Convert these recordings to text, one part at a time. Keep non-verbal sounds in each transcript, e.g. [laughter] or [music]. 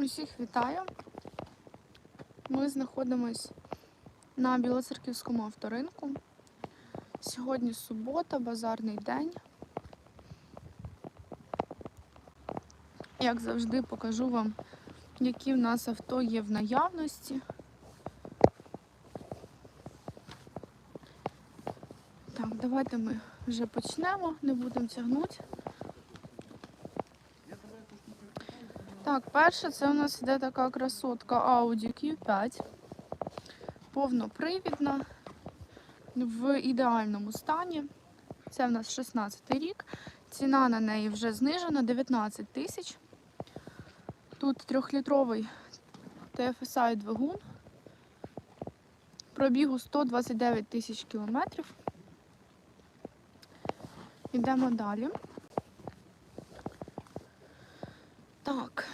Усіх вітаю. Ми знаходимось на Білоцерківському авторинку. Сьогодні субота, базарний день. Як завжди, покажу вам, які в нас авто є в наявності. Так, давайте ми вже почнемо, не будемо тягнути. Так, перше, це у нас іде така красотка Audi Q5. Повнопривідна, в ідеальному стані. Це в нас 16 рік. Ціна на неї вже знижена 19 тисяч. Тут трьохлітровий TFSI двигун. Пробігу 129 тисяч кілометрів. Йдемо далі. Так.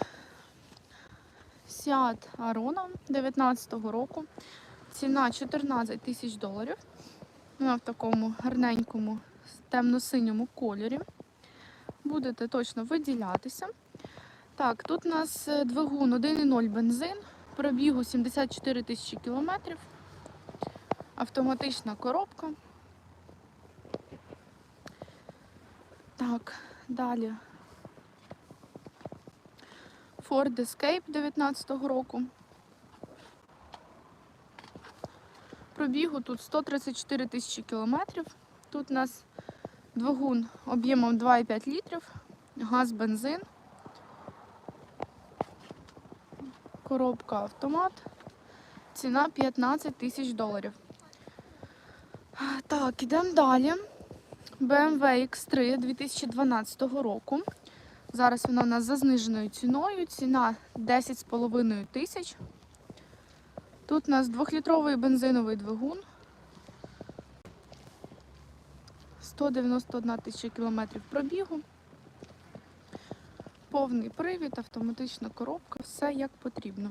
Seat Arona 19-го року. Ціна 14 тисяч доларів. Вона в такому гарненькому темно-синьому кольорі. Будете точно виділятися. Так, тут у нас е, двигун 1,0 бензин, пробігу 74 тисячі кілометрів. Автоматична коробка. Так, далі. Ford Escape 19-го року. Пробігу тут 134 тисячі кілометрів. Тут у нас двигун об'ємом 2,5 літрів, газ, бензин, коробка автомат. Ціна 15 тисяч доларів. Так, ідемо далі. BMW X3 2012 року. Зараз вона у нас за зниженою ціною. Ціна 10,5 тисяч. Тут у нас 2-літровий бензиновий двигун. 191 тисяча кілометрів пробігу. Повний привід, автоматична коробка, все як потрібно.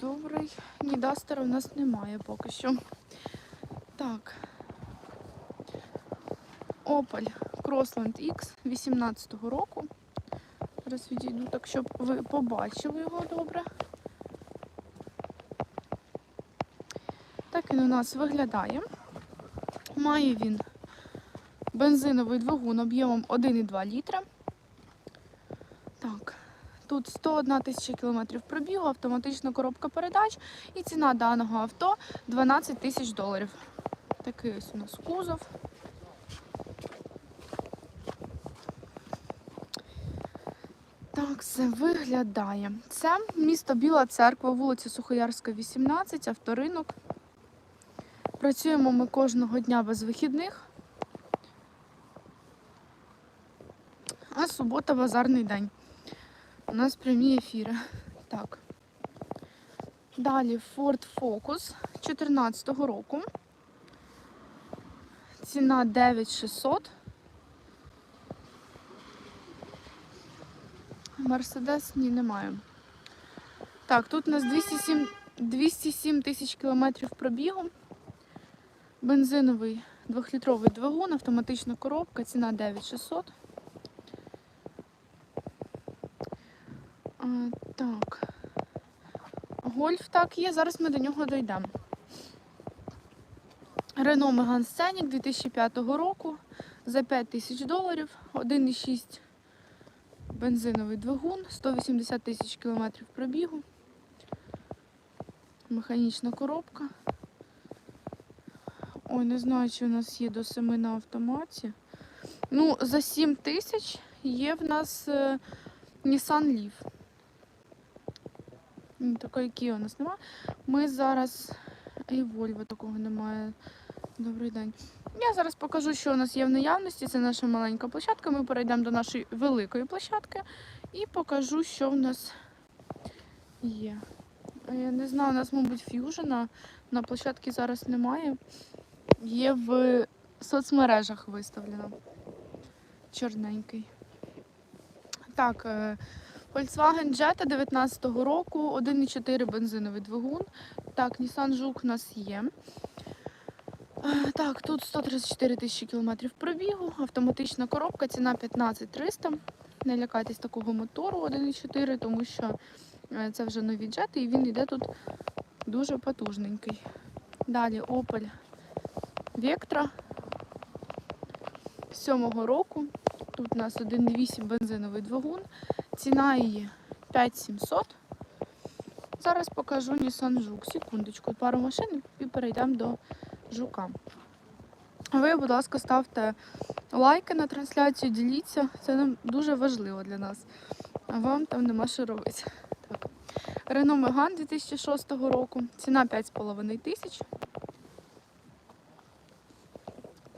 Добрий. Ні, Дастера у нас немає поки що. Так. Opel Crossland X 18-го року. Зараз відійду так, щоб ви побачили його добре. Так він у нас виглядає. Має він бензиновий двигун об'ємом 1,2 літра. Так, тут 101 тисяча кілометрів пробігу, автоматична коробка передач і ціна даного авто 12 тисяч доларів. Такий ось у нас кузов. Так це виглядає. Це місто Біла Церква, вулиця Сухоярська, 18, авторинок. Працюємо ми кожного дня без вихідних. А субота базарний день. У нас прямі ефіри. Так. Далі Ford Focus 2014 року. Ціна 9600. Мерседес ні, немає. Так, тут у нас 207 207 тисяч кілометрів пробігу. Бензиновий 2-літровий двигун, автоматична коробка, ціна 9600. А, так. Гольф так є, зараз ми до нього дійдемо. Renault Megane Scenic 2005 року за 5 тисяч доларів, 1,6 бензиновий двигун, 180 тисяч кілометрів пробігу, механічна коробка. Ой, не знаю, чи у нас є до 7 на автоматі. Ну, за 7 тисяч є в нас е, Nissan Leaf. Такої Kia у нас немає. Ми зараз. І Volvo такого немає. Добрий день. Я зараз покажу, що у нас є в наявності. Це наша маленька площадка. Ми перейдемо до нашої великої площадки і покажу, що в нас є. Я не знаю, у нас, мабуть, ф'южена на площадці зараз немає. Є в соцмережах виставлено. Чорненький. Так, е, Volkswagen Jetta 19-го року, 1,4 бензиновий двигун. Так, Nissan Juke у нас є. Е, Так, тут 134 тисячі кілометрів пробігу, автоматична коробка, ціна 15300. не лякайтесь такого мотору 1.4, тому що е, це вже нові джети, і він йде тут дуже потужненький. Далі Opel Vectra 7-го року. Тут у нас 1.8 бензиновий двигун. Ціна її 5700. Зараз покажу Nissan Жук. Секундочку, пару машин і перейдемо до жука. Ви, будь ласка, ставте лайки на трансляцію, діліться. Це нам дуже важливо для нас. А вам там нема що робити. Так. Renault Megane 2006 року. Ціна 5,5 тисяч.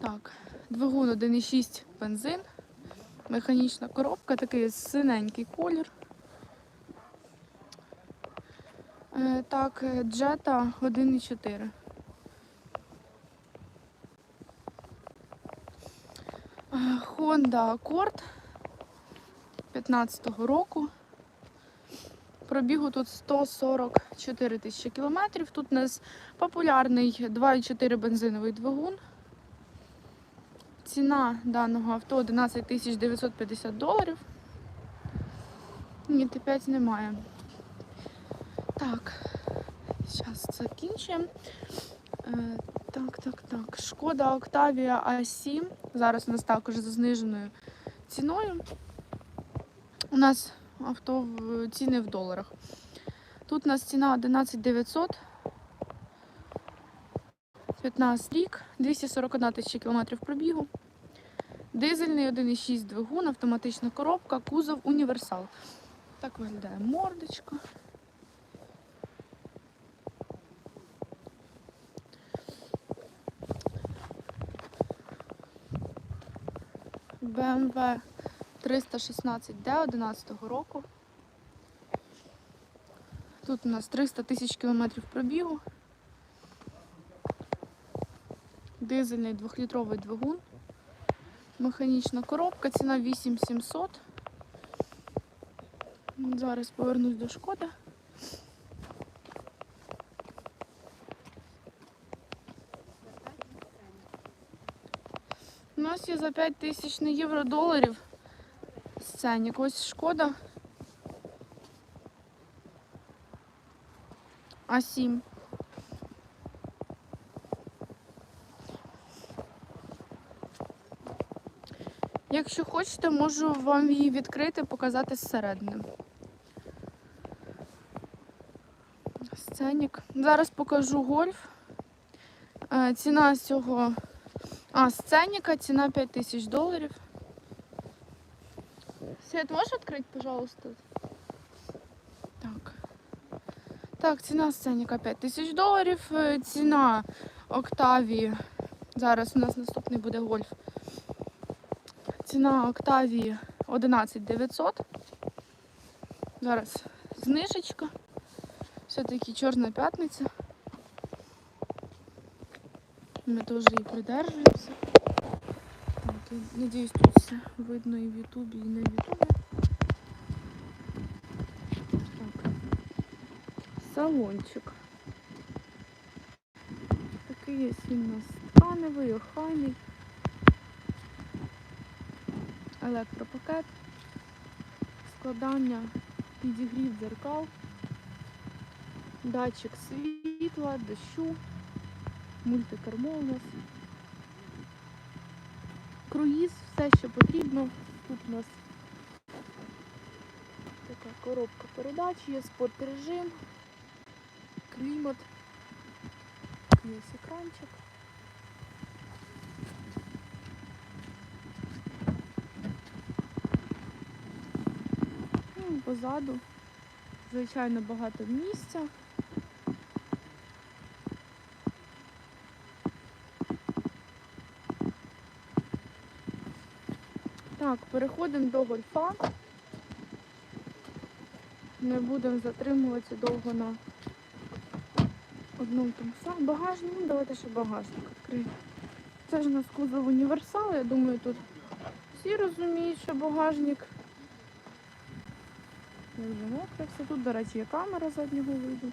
Так, двигун 1,6 бензин. Механічна коробка, такий синенький колір. Е, Так, Jetta 1,4. Е, Honda Accord 15-го року. Пробігу тут 144 тисячі кілометрів. Тут у нас популярний 2,4 бензиновий двигун. Ціна даного авто 11 тисяч 950 доларів. Ні, Т5 немає. Так, зараз закінчуємо. Так, так, так. Шкода Octavia A7. Зараз у нас також за зниженою ціною. У нас авто в ціни в доларах. Тут у нас ціна 11 900. 15 рік, 241 тисяча кілометрів пробігу. Дизельний 1,6 двигун, автоматична коробка, кузов універсал. Так виглядає мордочка. BMW 316D 11 року. Тут у нас 300 тисяч кілометрів пробігу. Дизельний 2-літровий двигун. Механічна коробка, ціна 8700. Зараз повернусь до шкоди. У нас за 5 тисяч не євро доларів. Сценік. Ось шкода. А7. Якщо хочете, можу вам її відкрити, показати зсередини. Сценік. Зараз покажу гольф. Е, Ціна цього. А, сценіка, ціна 5 тисяч доларів. Свет, можешь открыть, пожалуйста? Так. Так, ціна сценіка 5 тисяч доларів. Е, Ціна Октавії. Зараз у нас наступний буде гольф. Ціна Октавії 11 900. Зараз знижечка. Все-таки чорна п'ятниця. Ми теж її придержуємося. Так, я надіюсь, тут все видно і в Ютубі, і на Ютубі. Так. Салончик. Такий є він у нас тканевий, охайний. Електропакет, складання, підігрів дзеркал, датчик світла, дощу, мультикермо у нас. Круїз, все, що потрібно. Тут у нас така коробка передач, є спорт-режим, клімат, є екранчик. Ну, позаду, звичайно, багато місця. Так, переходимо до гольфа. Не будемо затримуватися довго на одному тому самому. Багажник, ну давайте ще багажник відкриємо. Це ж у нас кузов універсал, я думаю, тут всі розуміють, що багажник. Вже мокре все. Тут, до речі, є камера заднього виду.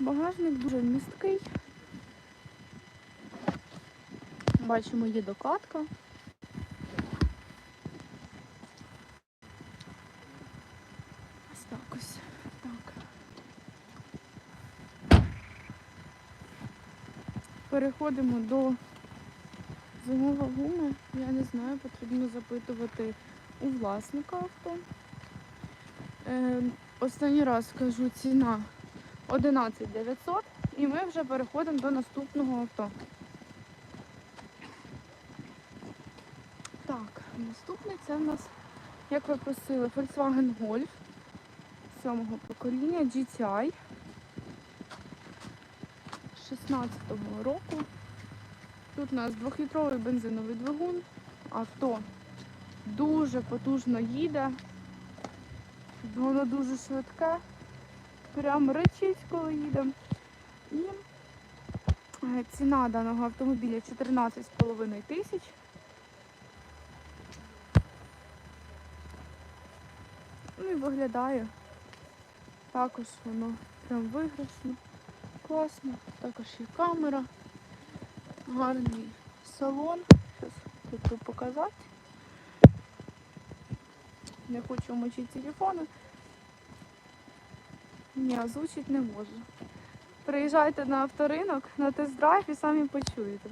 Багажник дуже місткий. Бачимо, є докладка. Переходимо до зимова гума. Я не знаю, потрібно запитувати у власника авто. Е, останній раз скажу ціна 11 900 і ми вже переходимо до наступного авто. Так, наступний це в нас, як ви просили, Volkswagen Golf сьомого покоління GTI 16-го року. Тут у нас двохлітровий бензиновий двигун. Авто дуже потужно їде. Воно дуже швидке. Прям речить, коли їде. І е, ціна даного автомобіля 14,5 тисяч. Ну і виглядає. Також воно прям виграшно, класно. Також є камера, гарний салон. Зараз хочу показати. Не хочу мочити телефони. Ні, озвучити не можу. Приїжджайте на авторинок, на тест-драйв і самі почуєте.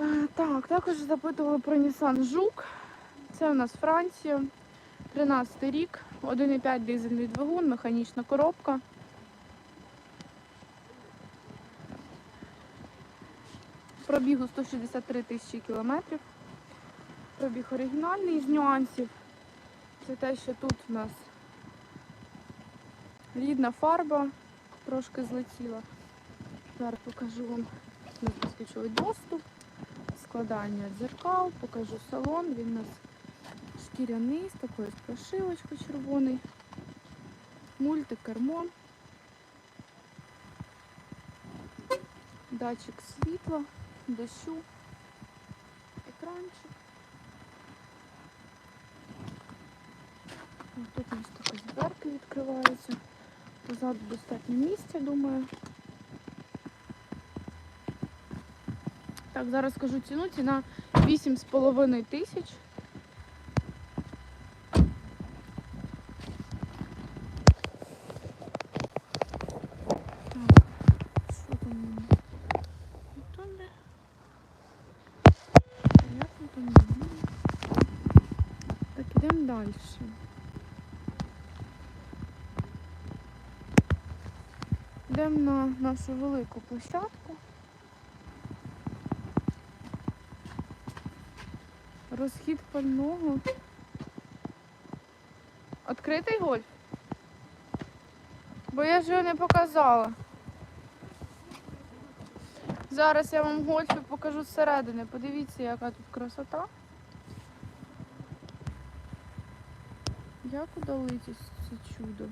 Е, Так, також запитували про Nissan Жук. Це у нас Франція. 13 рік, 1,5 дизельний двигун, механічна коробка. Пробігу 163 тисячі кілометрів. Пробіг оригінальний з нюансів. Це те, що тут у нас рідна фарба трошки злетіла. Зараз покажу вам безключовий доступ, складання дзеркал, покажу салон. Він у нас шкіряний з такою прошивочкою червоний. Мультикермо. Датчик світла, дощу, екранчик. Тут у нас такі дверки відкриваються. Позаду достатньо місця, думаю. Так, зараз скажу ціну. Ціна 8,5 тисяч. Так, що там у мене? Ютубі. Понятно, там немає. Так, ідемо далі. Йдемо на нашу велику площадку. Розхід пального. Відкритий гольф? Бо я ж його не показала. Зараз я вам гольфи покажу зсередини. Подивіться, яка тут красота. Як удалиться це чудо?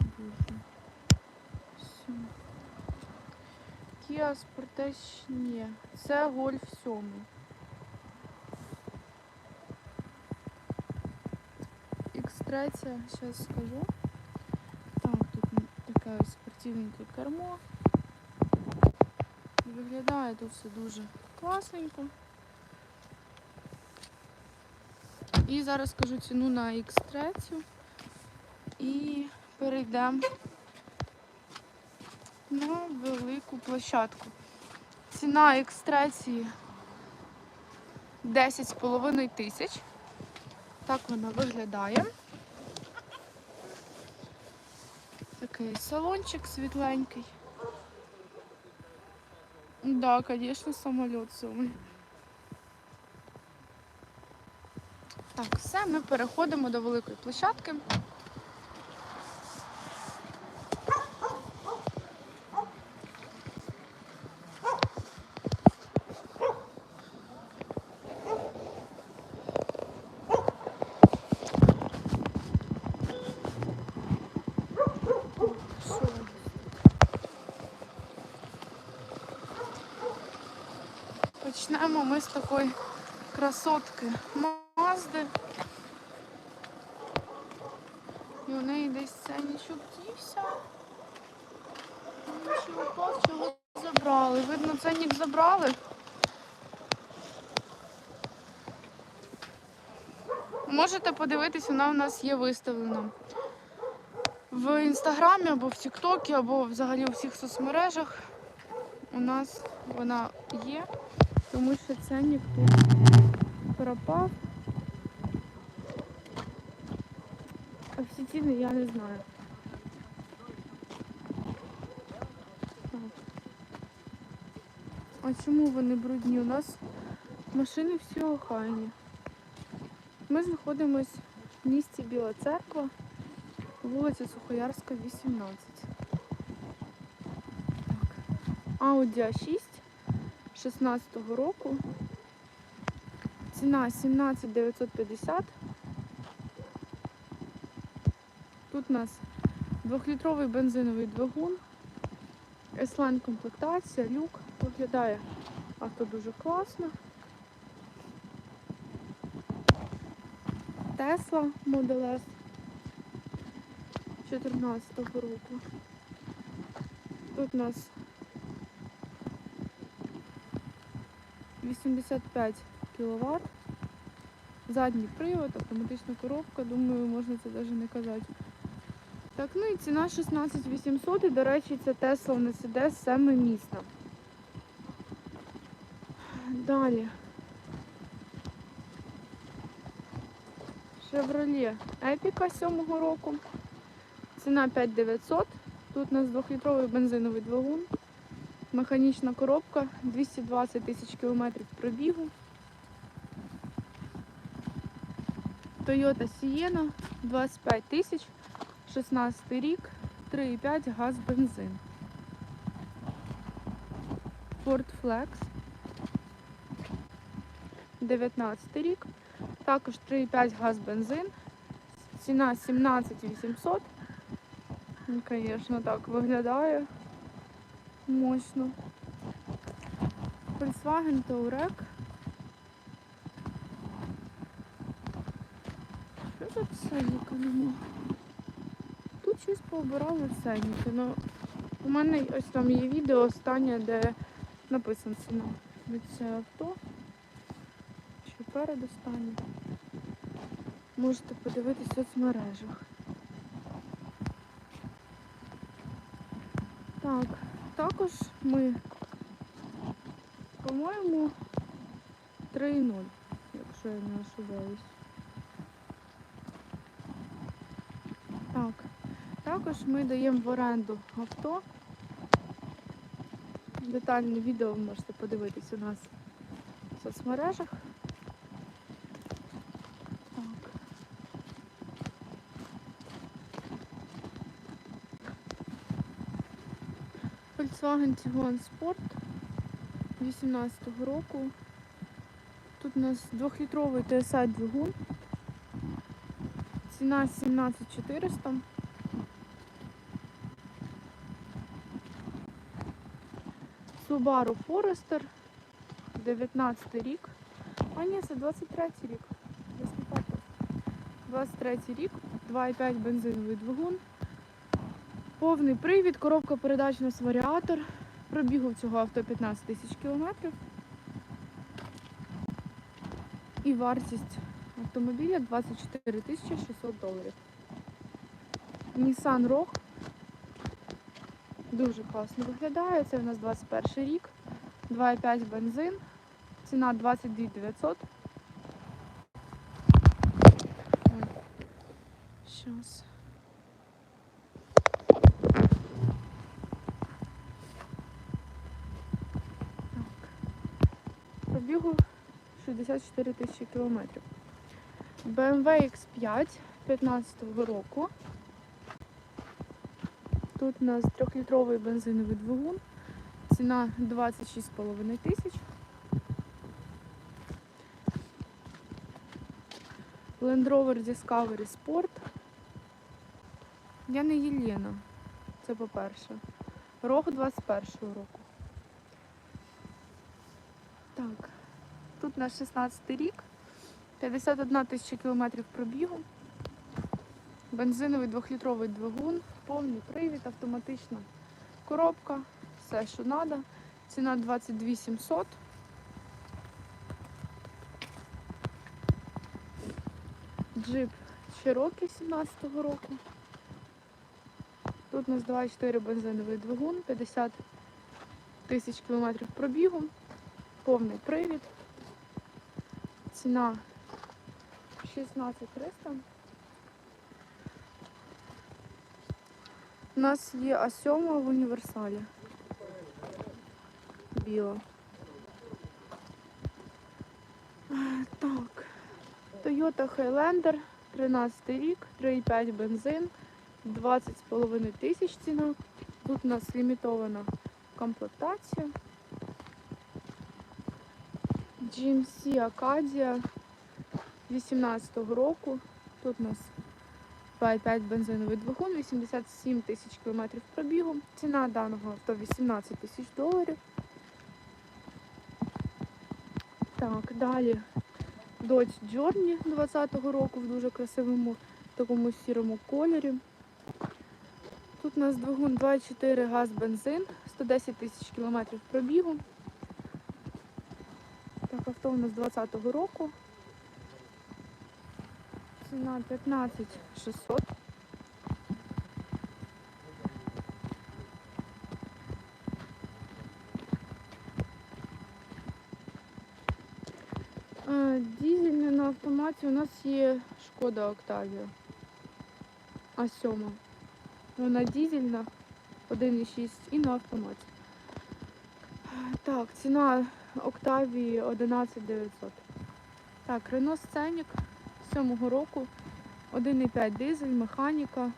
Боже. Все. Sportage ні. Це гольф 7. X3, зараз скажу. Так, тут таке спортивненьке кермо. Виглядає тут все дуже класненько. І зараз скажу ціну на X3. І перейдемо на велику площадку. Ціна X3 10,5 тисяч. Так вона виглядає. Такий салончик світленький. Да, звісно, самоліт сумий. Так, все, ми переходимо до великої площадки. Що? З такої красотки Мазди. І у неї десь ценничок дівся. Нічого, клас, чого забрали. Видно, ценник забрали. Можете подивитись, вона у нас є виставлена в інстаграмі або в Тіктокі, або взагалі у всіх соцмережах. У нас вона є, тому що ценник тут пропав. А всі ціни я не знаю. А чому вони брудні? У нас машини всі охайні. Ми знаходимось в місті Біла Церква, вулиця Сухоярська, 18. Так. Audi A6 16-го року. Ціна 17 950. Тут у нас двохлітровий бензиновий двигун, S-Line комплектація, люк. Виглядає авто дуже класно. Tesla Model S 14 року. Тут у нас 85 кВт. Задній привод, автоматична коробка, думаю, можна це навіть не казати. Так, ну і ціна 16 800 і, до речі, це Tesla нас саме міста. Далі. Chevrolet Epica 7 року. Ціна 5900. Тут у нас 2-літровий бензиновий двигун. Механічна коробка, 220 тисяч кілометрів пробігу. Toyota Sienna 25 тисяч, 16 рік, 3,5 газ бензин. Ford Flex 19 рік, також 3,5 газ бензин. Ціна 17 800. Ну, Звісно, так виглядає мощно. Volkswagen Touareg. Що тут ценника нема? Тут щось пообирали ценники. Ну, у мене ось там є відео останнє, де написано ціна від це авто. Що перед останнє. Можете подивитись в соцмережах. Так, також ми, по-моєму, 3,0, якщо я не ошибаюсь. Так, також ми даємо в оренду авто. Детальне відео ви можете подивитись у нас в соцмережах. Так. Volkswagen Tiguan Sport 18-го року. Тут у нас 2-літровий TSI двигун. Ціна 17400. Subaru Forester 19 рік. А ні, це 23 рік. Я сліпа 23 рік, 2,5 бензиновий двигун. Повний привід, коробка передач у нас варіатор. Пробігу цього авто 15 тисяч кілометрів. І вартість автомобіля 24 тисячі 600 доларів. Nissan Rogue. Дуже класно виглядає. Це у нас 21 рік. 2,5 бензин. Ціна 22 900. Сейчас. Пробігу 64 тисячі кілометрів. BMW X5 15-го року. Тут у нас 3-літровий бензиновий двигун. Ціна 26,5 тисяч. Land Rover Discovery Sport. Я не Єлена. Це по-перше. Рог 21-го року. Так. Тут наш 16 рік. 51 тисяча кілометрів пробігу. Бензиновий 2-літровий двигун, повний привід, автоматична коробка, все, що треба. Ціна 22 700. Джип Cherokee 17-го року. Тут у нас 2,4 бензиновий двигун, 50 тисяч кілометрів пробігу, повний привід. Ціна 16300. У нас є А7 в універсалі. Біла. Так. Toyota Highlander, 13 рік, 3,5 бензин, 20,5 тисяч ціна. Тут у нас лімітована комплектація. GMC Acadia 18-го року. Тут у нас 2,5 бензиновий двигун, 87 тисяч кілометрів пробігу. Ціна даного авто 18 тисяч доларів. Так, далі Dodge Journey 20-го року в дуже красивому такому сірому кольорі. Тут у нас двигун 2,4 газ бензин, 110 тисяч кілометрів пробігу. У нас 20-го року. Ціна 15 600. Е, Дізельне на автоматі у нас є шкода Октавія. А сьома. Вона дізельна 1,6 і на автоматі. Так, ціна Октавії 11 900. Так, Renault Scenic 7 року. 1,5 дизель, механіка.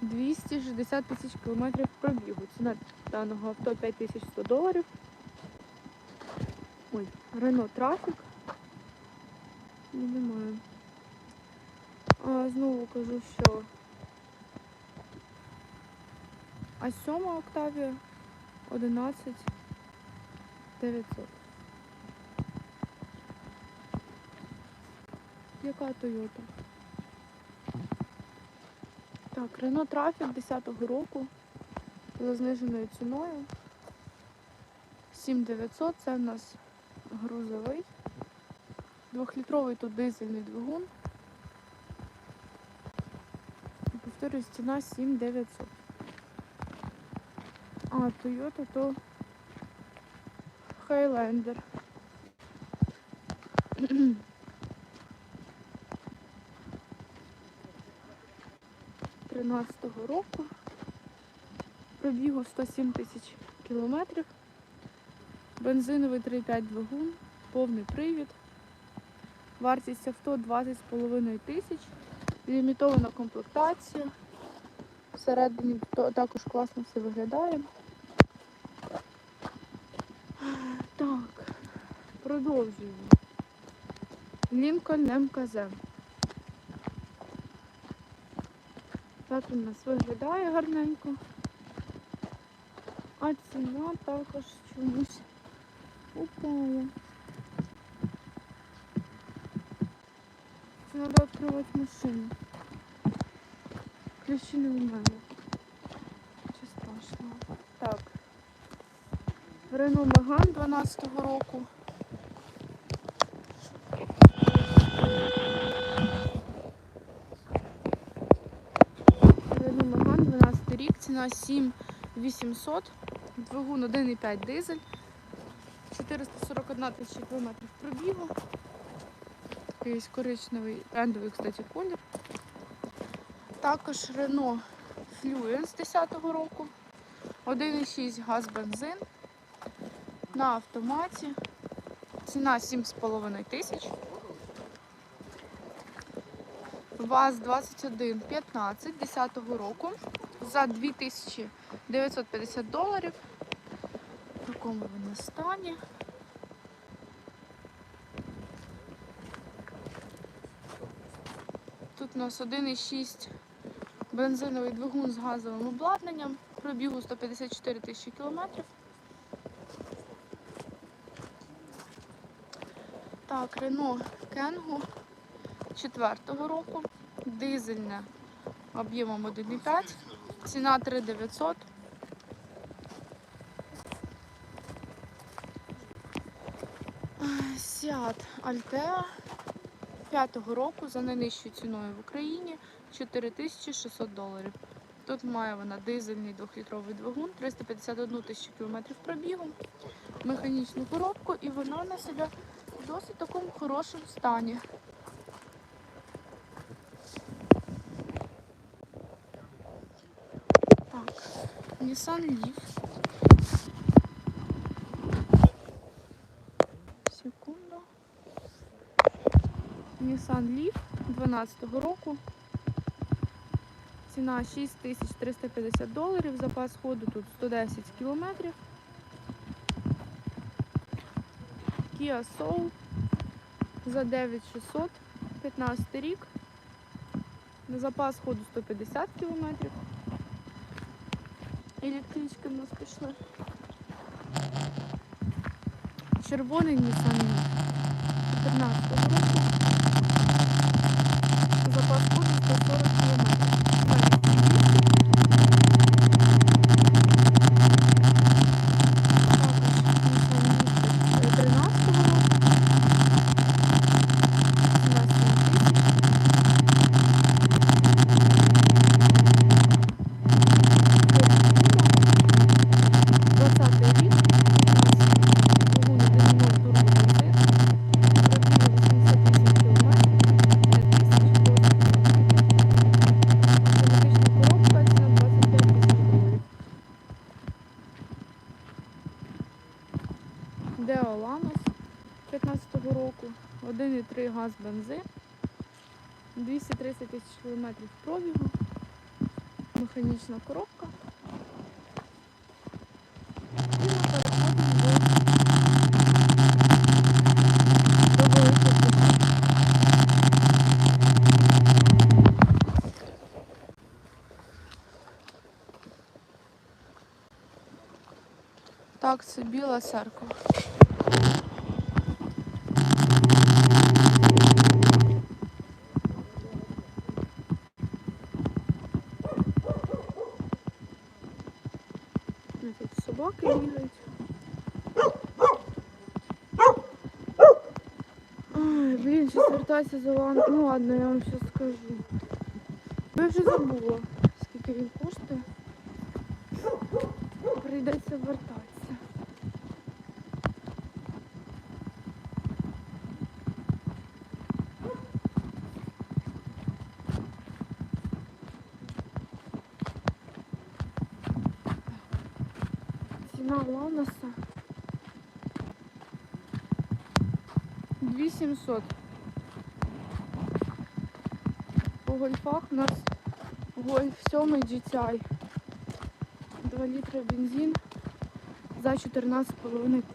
260 тисяч кілометрів пробігу. Ціна даного авто 5100 доларів. Ой, Renault Traffic. Ну, Немає. А, знову кажу, що а сьома Октавія 11 900. Яка Toyota? Так, Renault Traffic 10-го року за зниженою ціною. 7900 це в нас грузовий. Двохлітровий тут дизельний двигун. Повторюсь, ціна 7900. А, Toyota то Highlander. [clears throat] Тринадцятого року. Пробігу 107 тисяч кілометрів. Бензиновий 3,5 двигун, повний привід. Вартість авто 20,5 тисяч. Лімітована комплектація. Всередині також класно все виглядає. Так, продовжуємо. Лінкольн МКЗ. Так у нас виглядає гарненько. А ціна також чомусь упала. Це треба відкривати машину. Ключі не у мене. Чи страшно. Так. Рено Меган 12-го року. Рено Меган 12 рік, ціна 7800, двигун 1,5 дизель, 441 тисяча кілометрів пробігу. Якийсь коричневий брендовий, кстати, колір. Також Renault Fluence 10-го року. 1,6 газ бензин на автоматі. Ціна 7,5 тисяч. ВАЗ 2115 10-го року за 2950 доларів. В такому він стані. Тут у нас 1,6 бензиновий двигун з газовим обладнанням. Пробігу 154 тисячі кілометрів. Так, Рено Кенгу 4-го року. Дизельне об'ємом 1,5. Ціна 3900. Сіат Альтеа 2005 року за найнижчою ціною в Україні 4600 доларів. Тут має вона дизельний 2-літровий двигун, 351 тисячу кілометрів пробігу, механічну коробку і вона на себе в досить такому хорошому стані. Так, Nissan Leaf. Секунду. Nissan Leaf 12 року. Ціна 6350 доларів. Запас ходу тут 110 кілометрів. Kia Soul за 9600, 15 рік. Запас ходу 150 кілометрів. Електрички в нас пішли. Червоний Nissan Leaf 14 року. Запас ходу 140 1,3 газ бензин, 230 тисяч кілометрів пробігу, механічна коробка. Так, це біла церква. Ну, Тут собаки бігають. Ай, блін, ще звертайся за лан. Ну ладно, я вам щось скажу. Я вже забула, скільки він коштує. Прийдеться вертатися. Ціна Ланоса 2700. По гольфах у нас гольф 7 GTI. 2 літри бензин за 14,5 тисяч.